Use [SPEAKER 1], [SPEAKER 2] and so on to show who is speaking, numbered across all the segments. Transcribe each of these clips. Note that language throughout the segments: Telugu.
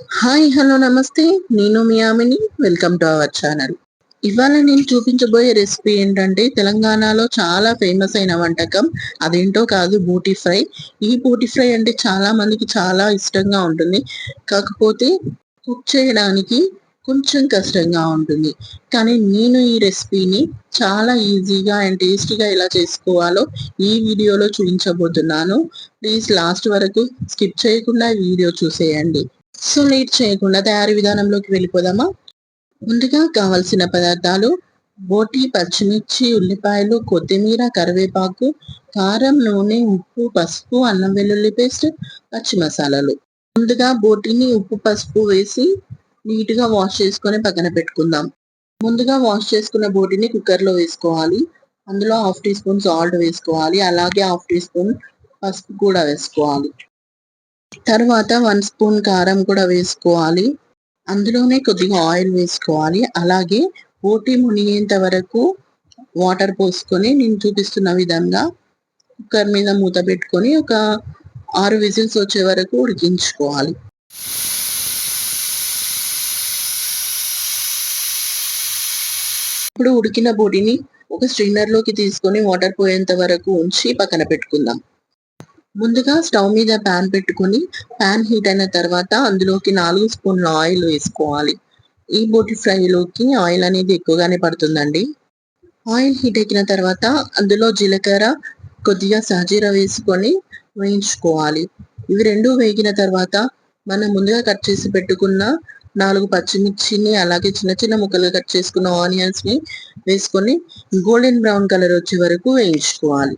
[SPEAKER 1] హాయ్ హలో నమస్తే నేను మీ ఆమెని వెల్కమ్ టు అవర్ ఛానల్ ఇవాళ నేను చూపించబోయే రెసిపీ ఏంటంటే తెలంగాణలో చాలా ఫేమస్ అయిన వంటకం. అదేంటో కాదు బూటీ ఫ్రై ఈ బూటీ ఫ్రై అంటే చాలా మందికి చాలా ఇష్టంగా ఉంటుంది. కాకపోతే కుక్ చేయడానికి కొంచెం కష్టంగా ఉంటుంది. కానీ నేను ఈ రెసిపీని చాలా ఈజీగా అండ్ టేస్టీగా ఎలా చేసుకోవాలో ఈ వీడియోలో చూపించబోతున్నాను. ప్లీజ్ లాస్ట్ వరకు స్కిప్ చేయకుండా ఈ వీడియో చూసేయండి. సో లేట్ చేయకుండా తయారీ విధానంలోకి వెళ్ళిపోదామా? ముందుగా కావలసిన పదార్థాలు బోటి పచ్చిమిర్చి ఉల్లిపాయలు కొత్తిమీర కరివేపాకు కారం నూనె ఉప్పు పసుపు అన్నం వెల్లుల్లి పేస్ట్ పచ్చి మసాలాలు. ముందుగా బోటిని ఉప్పు పసుపు వేసి నీట్గా వాష్ చేసుకొని పక్కన పెట్టుకుందాం. ముందుగా వాష్ చేసుకున్న బోటిని కుక్కర్లో వేసుకోవాలి. అందులో హాఫ్ టీ స్పూన్ సాల్ట్ వేసుకోవాలి. అలాగే హాఫ్ టీ స్పూన్ పసుపు కూడా వేసుకోవాలి. తర్వాత వన్ స్పూన్ కారం కూడా వేసుకోవాలి. అందులోనే కొద్దిగా ఆయిల్ వేసుకోవాలి. అలాగే ఓటి మునిగేంత వరకు వాటర్ పోసుకొని నేను చూపిస్తున్న విధంగా కుక్కర్ మీద మూత పెట్టుకొని ఒక ఆరు విజిల్స్ వచ్చే వరకు ఉడికించుకోవాలి. ఇప్పుడు ఉడికిన బోటిని ఒక స్ట్రైనర్ తీసుకొని వాటర్ పోయేంత వరకు ఉంచి పక్కన పెట్టుకుందాం. ముందుగా స్టవ్ మీద ప్యాన్ పెట్టుకొని ప్యాన్ హీట్ అయిన తర్వాత అందులోకి నాలుగు స్పూన్ల ఆయిల్ వేసుకోవాలి. ఈ బోటి ఫ్రైలోకి ఆయిల్ అనేది ఎక్కువగానే పడుతుందండి. ఆయిల్ హీట్ ఎక్కిన తర్వాత అందులో జీలకర్ర కొద్దిగా సహజీర వేసుకొని వేయించుకోవాలి. ఇవి రెండు వేగిన తర్వాత మనం ముందుగా కట్ చేసి పెట్టుకున్న నాలుగు పచ్చిమిర్చిని అలాగే చిన్న చిన్న ముక్కలుగా కట్ చేసుకున్న ఆనియన్స్ని వేసుకొని గోల్డెన్ బ్రౌన్ కలర్ వచ్చే వరకు వేయించుకోవాలి.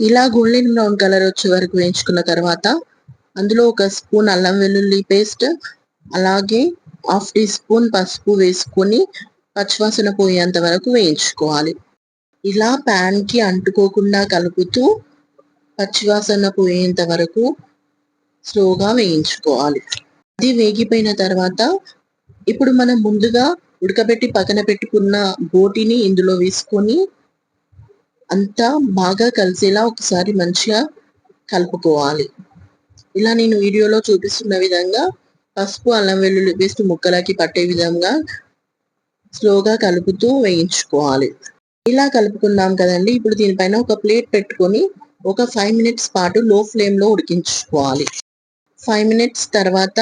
[SPEAKER 1] ఇలా గోల్డెన్ బ్రౌన్ కలర్ వచ్చే వరకు వేయించుకున్న తర్వాత అందులో ఒక స్పూన్ అల్లం వెల్లుల్లి పేస్ట్ అలాగే హాఫ్ టీ స్పూన్ పసుపు వేసుకొని పచ్చివాసన పోయేంత వరకు వేయించుకోవాలి. ఇలా ప్యాన్కి అంటుకోకుండా కలుపుతూ పచ్చివాసన పోయేంత వరకు స్లోగా వేయించుకోవాలి. అది వేగిపోయిన తర్వాత ఇప్పుడు మనం ముందుగా ఉడకబెట్టి పక్కన పెట్టుకున్న బోటిని ఇందులో వేసుకొని అంతా బాగా కలిసేలా ఒకసారి మంచిగా కలుపుకోవాలి. ఇలా నేను వీడియోలో చూపిస్తున్న విధంగా పసుపు అల్లం వెల్లుల్లి పేస్ట్ ముక్కలకి పట్టే విధంగా స్లోగా కలుపుతూ వేయించుకోవాలి. ఇలా కలుపుకున్నాం కదండి. ఇప్పుడు దీనిపైన ఒక ప్లేట్ పెట్టుకొని ఒక ఫైవ్ మినిట్స్ పాటు లో ఫ్లేమ్లో ఉడికించుకోవాలి. ఫైవ్ మినిట్స్ తర్వాత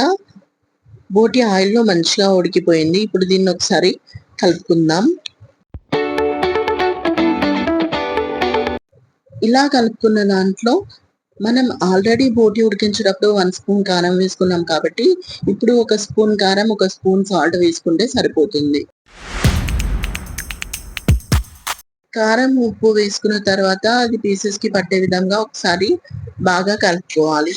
[SPEAKER 1] బోటి ఆయిల్లో మంచిగా ఉడికిపోయింది. ఇప్పుడు దీన్ని ఒకసారి కలుపుకుందాం. ఇలా కలుపుకున్న దాంట్లో మనం ఆల్రెడీ బోటి ఉడికించేటప్పుడు వన్ స్పూన్ కారం వేసుకున్నాం కాబట్టి ఇప్పుడు ఒక స్పూన్ కారం ఒక స్పూన్ సాల్ట్ వేసుకుంటే సరిపోతుంది. కారం ఉప్పు వేసుకున్న తర్వాత అది పీసెస్కి పట్టే విధంగా ఒకసారి బాగా కలుపుకోవాలి.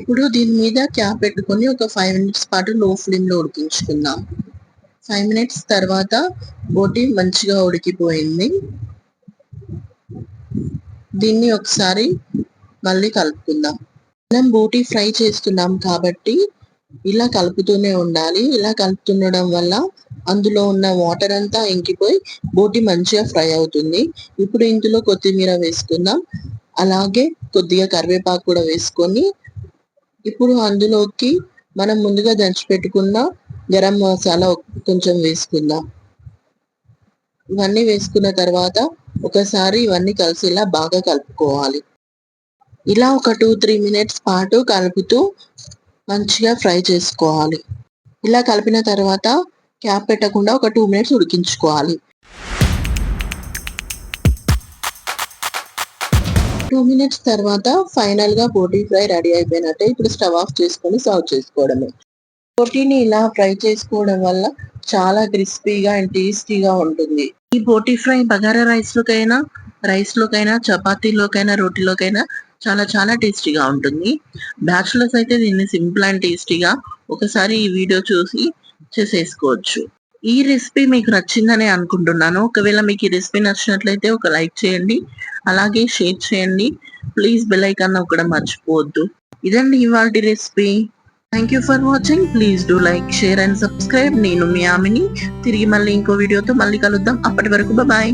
[SPEAKER 1] ఇప్పుడు దీని మీద క్యాప్ పెట్టుకొని ఒక ఫైవ్ మినిట్స్ పాటు లో ఫ్లేమ్లో ఉడికించుకుందాం. ఫైవ్ మినిట్స్ తర్వాత బోటి మంచిగా ఉడికిపోయింది. దీన్ని ఒకసారి మళ్ళీ కలుపుకుందాం. మనం బోటి ఫ్రై చేస్తున్నాం కాబట్టి ఇలా కలుపుతూనే ఉండాలి. ఇలా కలుపుతుండడం వల్ల అందులో ఉన్న వాటర్ అంతా ఇంకిపోయి బోటి మంచిగా ఫ్రై అవుతుంది. ఇప్పుడు ఇందులో కొత్తిమీర వేసుకుందాం. అలాగే కొద్దిగా కరివేపాకు కూడా వేసుకొని ఇప్పుడు అందులోకి మనం ముందుగా దంచి పెట్టుకున్న గరం మసాలా కొంచెం వేసుకుందాం. ఇవన్నీ వేసుకున్న తర్వాత ఒకసారి ఇవన్నీ కలిసేలా బాగా కలుపుకోవాలి. ఇలా ఒక టూ త్రీ మినిట్స్ పాటు కలుపుతూ మంచిగా ఫ్రై చేసుకోవాలి. ఇలా కలిపిన తర్వాత క్యాప్ పెట్టకుండా ఒక టూ మినిట్స్ ఉడికించుకోవాలి. టూ మినిట్స్ తర్వాత ఫైనల్గా బోటీ ఫ్రై రెడీ అయిపోయినట్టే ఇప్పుడు స్టవ్ ఆఫ్ చేసుకొని సర్వ్ చేసుకోవడమే. బోటీని ఇలా ఫ్రై చేసుకోవడం వల్ల చాలా క్రిస్పీగా అండ్ టేస్టీగా ఉంటుంది. ఈ బోటీ ఫ్రై బగారా రైస్ లోకైనా రైస్ లోకైనా చపాతీలోకైనా రోటీలోకైనా చాలా చాలా టేస్టీగా ఉంటుంది. బ్యాచులర్స్ అయితే దీన్ని సింపుల్ అండ్ టేస్టీగా ఒకసారి ఈ వీడియో చూసి చేసేసుకోవచ్చు. ఈ రెసిపీ మీకు నచ్చిందని అనుకుంటున్నాను. ఒకవేళ మీకు ఈ రెసిపీ నచ్చినట్లయితే ఒక లైక్ చేయండి. అలాగే షేర్ చేయండి. ప్లీజ్ బెల్ ఐకాన్ నొక్కడం మర్చిపోవద్దు. ఇదండి ఇవాళ recipe. Thank you for watching please do like share and subscribe నేను మీ ఆమెని. తిరిగి మళ్ళీ ఇంకో వీడియోతో మళ్ళీ కలుద్దాం. అప్పటి వరకు బాయ్